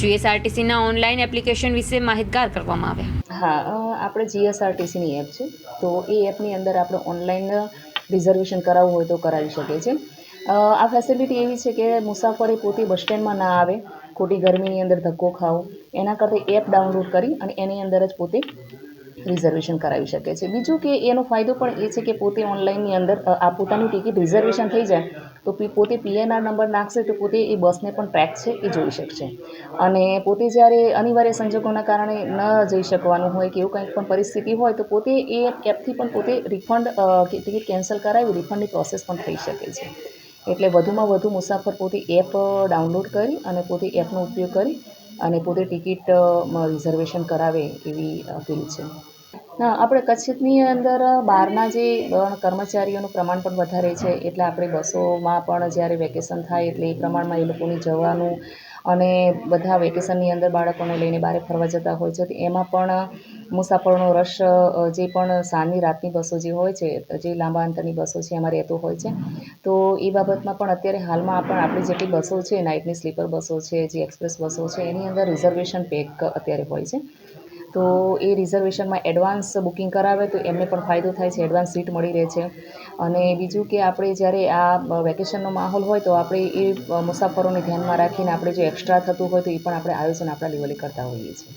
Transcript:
જીએસઆરટીસીના online application વિશે માહિતગાર કરવામાં આવ્યા. હા આપણે જીએસઆરટીસીની એપ છે. તો એ એપની અંદર આપણે ઓનલાઈન રિઝર્વેશન કરાવવું હોય તો કરાવી શકીએ છીએ. આ ફેસિલિટી એવી છે કે મુસાફરી પોતે બસ સ્ટેન્ડમાં ના આવે, ખોટી ગરમીની અંદર ધક્કો ખાવો એના કરતાં એપ ડાઉનલોડ કરી અને એની અંદર જ પોતે રિઝર્વેશન કરાવી શકે છે. બીજું કે એનો ફાયદો પણ એ છે કે પોતે ઓનલાઈનની અંદર આ પોતાની ટિકિટ રિઝર્વેશન થઈ જાય, તો પોતે પીએનઆર નંબર નાખશે તો પોતે એ બસને પણ ટ્રેક છે, એ જોઈ શકશે. અને પોતે જ્યારે અનિવાર્ય સંજોગોના કારણે ન જઈ શકવાનું હોય કે એવું કંઈક પણ પરિસ્થિતિ હોય, તો પોતે એ એપથી પણ પોતે રિફંડ ટિકિટ કેન્સલ કરાવી રિફંડની પ્રોસેસ પણ થઈ શકે છે. એટલે વધુમાં વધુ મુસાફર પોતે એપ ડાઉનલોડ કરી અને પોતે એપનો ઉપયોગ કરી અને પોતે ટિકિટ રિઝર્વેશન કરાવે એવી અપીલ છે. ના, આપણે કચ્છની અંદર બહારના જે કર્મચારીઓનું પ્રમાણ પણ વધારે છે, એટલે આપણે બસોમાં પણ જ્યારે વેકેશન થાય એટલે એ પ્રમાણમાં એ લોકોને જવાનું અને બધા વેકેશનની અંદર બાળકોને લઈને બહાર ફરવા જતા હોય છે, તો એમાં પણ મુસાફરોનો રશ જે પણ સાંજની રાતની બસો જે હોય છે, જે લાંબા અંતરની બસો છે, એમાં રહેતો હોય છે. તો એ બાબતમાં પણ અત્યારે હાલમાં પણ આપણી જેટલી બસો છે, નાઇટની સ્લીપર બસો છે, જે એક્સપ્રેસ બસો છે, એની અંદર રિઝર્વેશન પેક અત્યારે હોય છે. તો એ રિઝર્વેશનમાં એડવાન્સ બુકિંગ કરાવે તો એમને પણ ફાયદો થાય છે એડવાન્સ સીટ મળી રહે છે. અને બીજું કે આપણે જ્યારે આ વેકેશનનો માહોલ હોય તો આપણે એ મુસાફરોને ધ્યાનમાં રાખીને આપણે જો એક્સ્ટ્રા થતું હોય તો એ પણ આપણે આયોજન આપણા લેવલે કરતા હોઈએ છીએ.